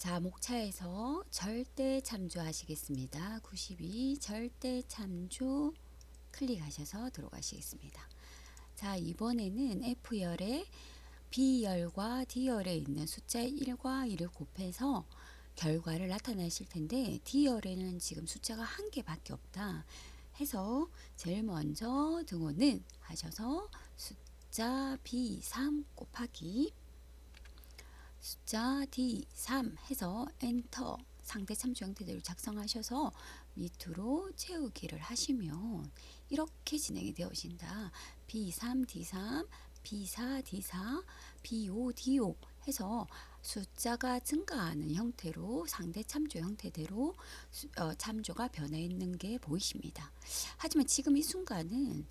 자, 목차에서 절대 참조하시겠습니다. 92 절대 참조 클릭하셔서 들어가시겠습니다. 자, 이번에는 F열에 B열과 D열에 있는 숫자 1과 2를 곱해서 결과를 나타내실 텐데 D열에는 지금 숫자가 한 개밖에 없다. 해서 제일 먼저 등호는 하셔서 숫자 B3 곱하기 숫자 D3 해서 엔터 상대 참조 형태대로 작성하셔서 밑으로 채우기를 하시면 이렇게 진행이 되어진다. B3, D3, B4, D4, B5, D5 해서 숫자가 증가하는 형태로 상대 참조 형태대로 수, 어, 참조가 변해 있는 게 보이십니다. 하지만 지금 이 순간은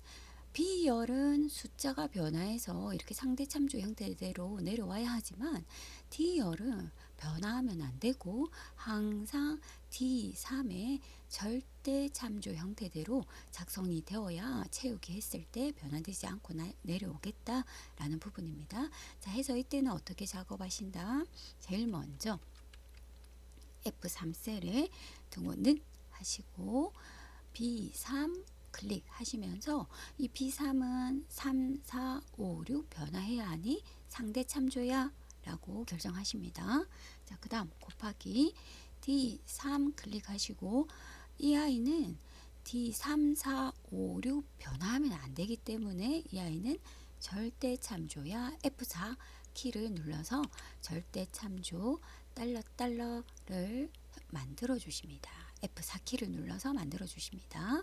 B열은 숫자가 변화해서 이렇게 상대 참조 형태대로 내려와야 하지만 D열은 변화하면 안 되고 항상 D3의 절대 참조 형태대로 작성이 되어야 채우기 했을 때 변화되지 않고 나, 내려오겠다라는 부분입니다. 자, 해서 이때는 어떻게 작업하신다? 제일 먼저 F3셀에 등호 는 하시고 B3 클릭하시면서 이 B3은 3, 4, 5, 6 변화해야 하니 상대 참조야 라고 결정하십니다. 자, 그 다음 곱하기 D3 클릭하시고 이 아이는 D3, 4, 5, 6 변화하면 안 되기 때문에 이 아이는 절대 참조야 F4 키를 눌러서 절대 참조 달러 달러를 만들어 주십니다. F4 키를 눌러서 만들어 주십니다.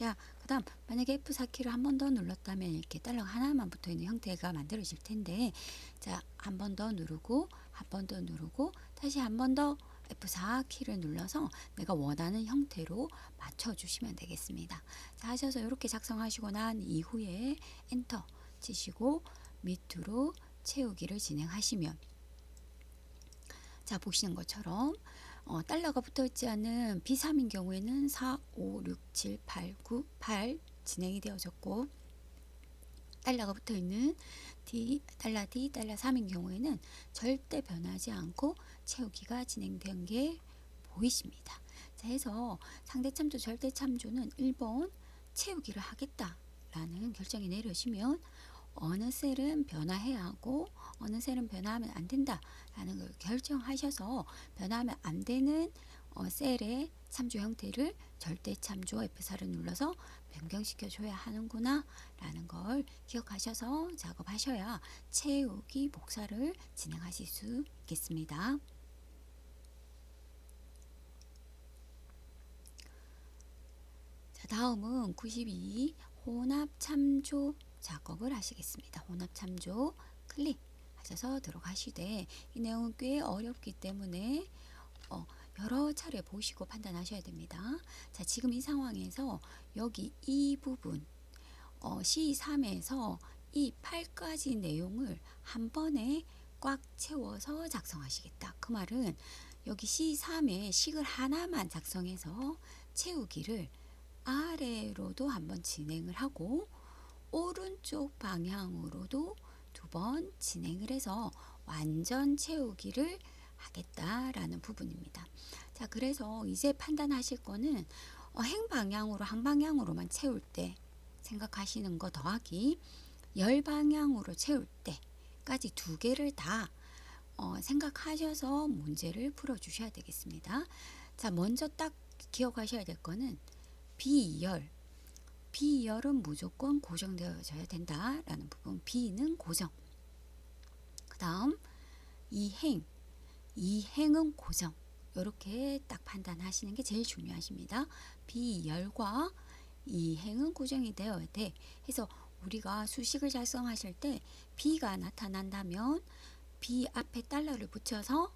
자, 그 다음, 만약에 F4키를 한 번 더 눌렀다면 이렇게 달러 하나만 붙어 있는 형태가 만들어질 텐데, 자, 한 번 더 누르고, 한 번 더 누르고, 다시 한 번 더 F4 키를 눌러서 내가 원하는 형태로 맞춰주시면 되겠습니다. 자, 하셔서 이렇게 작성하시고 난 이후에 엔터 치시고 밑으로 채우기를 진행하시면, 자, 보시는 것처럼 어, 달러가 붙어 있지 않은 B3인 경우에는 4, 5, 6, 7, 8, 9, 8 진행이 되어졌고 달러가 붙어 있는 D, 달러 D, 달러 3인 경우에는 절대 변하지 않고 채우기가 진행된 게 보이십니다. 자, 해서 상대 참조, 절대 참조는 1번 채우기를 하겠다라는 결정이 내려지면 어느 셀은 변화해야 하고 어느 셀은 변화하면 안 된다라는 걸 결정하셔서 변화하면 안 되는 어, 셀의 참조 형태를 절대 참조 F4를 눌러서 변경시켜 줘야 하는구나 라는 걸 기억하셔서 작업하셔야 채우기 복사를 진행하실 수 있겠습니다. 자, 다음은 92 혼합 참조 작업을 하시겠습니다. 혼합 참조 클릭 하셔서 들어가시되 이 내용은 꽤 어렵기 때문에 어, 여러 차례 보시고 판단하셔야 됩니다. 자, 지금 이 상황에서 여기 이 부분 어, C3에서 이 8가지 내용을 한 번에 꽉 채워서 작성하시겠다. 그 말은 여기 C3에 식을 하나만 작성해서 채우기를 아래로도 한번 진행을 하고 오른쪽 방향으로도 두 번 진행을 해서 완전 채우기를 하겠다라는 부분입니다. 자, 그래서 이제 판단하실 거는 어, 행 방향으로 한 방향으로만 채울 때 생각하시는 거 더하기 열 방향으로 채울 때까지 두 개를 다 어, 생각하셔서 문제를 풀어 주셔야 되겠습니다. 자, 먼저 딱 기억하셔야 될 거는 비열 B열은 무조건 고정되어져야 된다라는 부분. B는 고정. 그 다음 이행. 이행은 고정. 이렇게 딱 판단하시는 게 제일 중요하십니다. B열과 이행은 고정이 되어야 돼. 해서 우리가 수식을 작성하실 때 B가 나타난다면 B 앞에 달러를 붙여서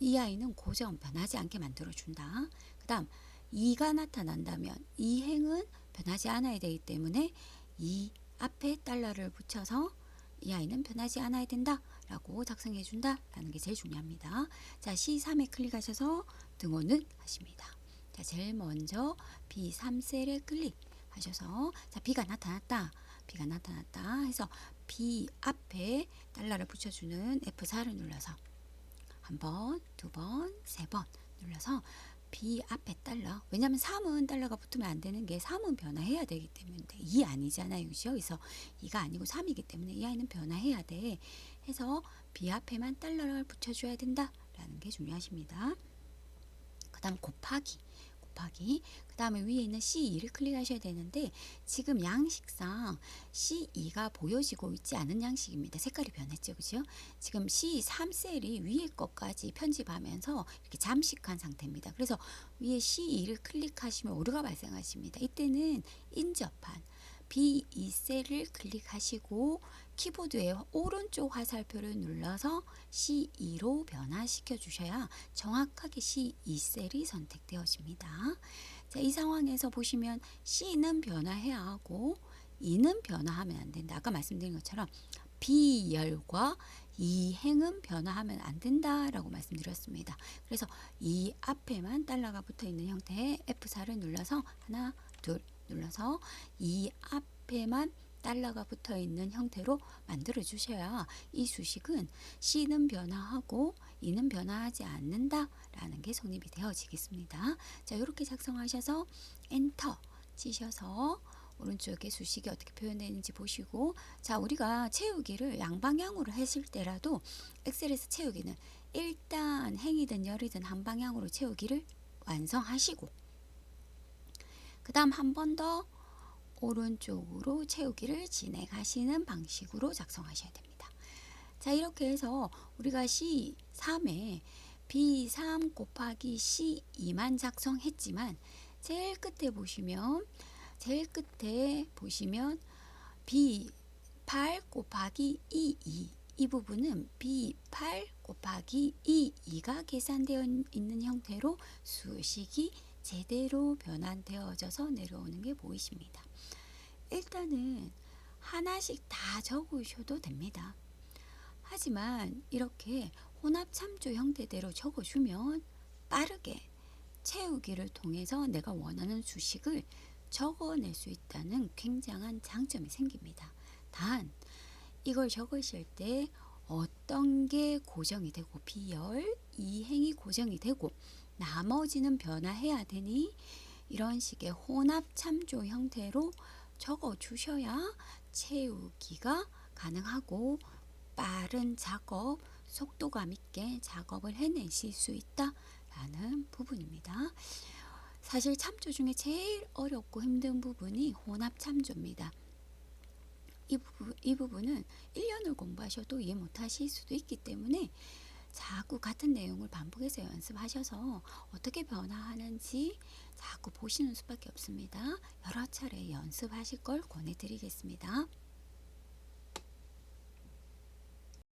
이 아이는 고정 변하지 않게 만들어 준다. 그 다음 2가 나타난다면 이행은 변하지 않아야 되기 때문에 이 앞에 달러를 붙여서 이 아이는 변하지 않아야 된다 라고 작성해 준다 라는 게 제일 중요합니다. 자 C3에 클릭하셔서 등호는 하십니다. 자 제일 먼저 B3셀에 클릭하셔서 자 B가 나타났다 B가 나타났다 해서 B 앞에 달러를 붙여주는 F4를 눌러서 한 번, 두 번, 세 번 눌러서 B 앞에 달러. 왜냐면 3은 달러가 붙으면 안 되는 게 3은 변화해야 되기 때문에 2 아니잖아요. 그죠? 그래서 2가 아니고 3이기 때문에 이 아이는 변화해야 돼. 해서 B 앞에만 달러를 붙여줘야 된다라는 게 중요하십니다. 그 다음 곱하기. 곱하기. 그 다음에 위에 있는 C2를 클릭하셔야 되는데 지금 양식상 C2가 보여지고 있지 않은 양식입니다. 색깔이 변했죠. 그죠? 지금 C3셀이 위에 것까지 편집하면서 이렇게 잠식한 상태입니다. 그래서 위에 C2를 클릭하시면 오류가 발생하십니다. 이때는 인접한 B2셀을 클릭하시고 키보드의 오른쪽 화살표를 눌러서 C2로 변화시켜 주셔야 정확하게 C2셀이 선택되어집니다. 자, 이 상황에서 보시면 C는 변화해야 하고 E는 변화하면 안 된다. 아까 말씀드린 것처럼 B열과 이 행은 변화하면 안 된다라고 말씀드렸습니다. 그래서 이 앞에만 달러가 붙어 있는 형태의 F4를 눌러서 하나, 둘 눌러서 이 앞에만 달러가 붙어 있는 형태로 만들어 주셔야 이 수식은 C는 변화하고 E는 변화하지 않는다라는 게 성립이 되어지겠습니다. 자, 이렇게 작성하셔서 엔터 치셔서 오른쪽에 수식이 어떻게 표현되는지 보시고 자 우리가 채우기를 양방향으로 했을 때라도 엑셀에서 채우기는 일단 행이든 열이든 한 방향으로 채우기를 완성하시고 그 다음 한 번 더 오른쪽으로 채우기를 진행하시는 방식으로 작성하셔야 됩니다. 자 이렇게 해서 우리가 C3에 B3 곱하기 C2만 작성했지만 제일 끝에 보시면 제일 끝에 보시면 B8 곱하기 E2 이 부분은 B8 곱하기 E2가 계산되어 있는 형태로 수식이 제대로 변환되어져서 내려오는 게 보이십니다. 일단은 하나씩 다 적으셔도 됩니다. 하지만 이렇게 혼합 참조 형태대로 적어주면 빠르게 채우기를 통해서 내가 원하는 수식을 적어낼 수 있다는 굉장한 장점이 생깁니다. 단, 이걸 적으실 때 어떤 게 고정이 되고 비열, 이행이 고정이 되고 나머지는 변화해야 되니 이런 식의 혼합 참조 형태로 적어 주셔야 채우기가 가능하고 빠른 작업, 속도감 있게 작업을 해내실 수 있다라는 부분입니다. 사실 참조 중에 제일 어렵고 힘든 부분이 혼합 참조입니다. 이, 부분, 이 부분은 1년을 공부하셔도 이해 못하실 수도 있기 때문에 자꾸 같은 내용을 반복해서 연습하셔서 어떻게 변화하는지 자꾸 보시는 수밖에 없습니다. 여러 차례 연습하실 걸 권해드리겠습니다.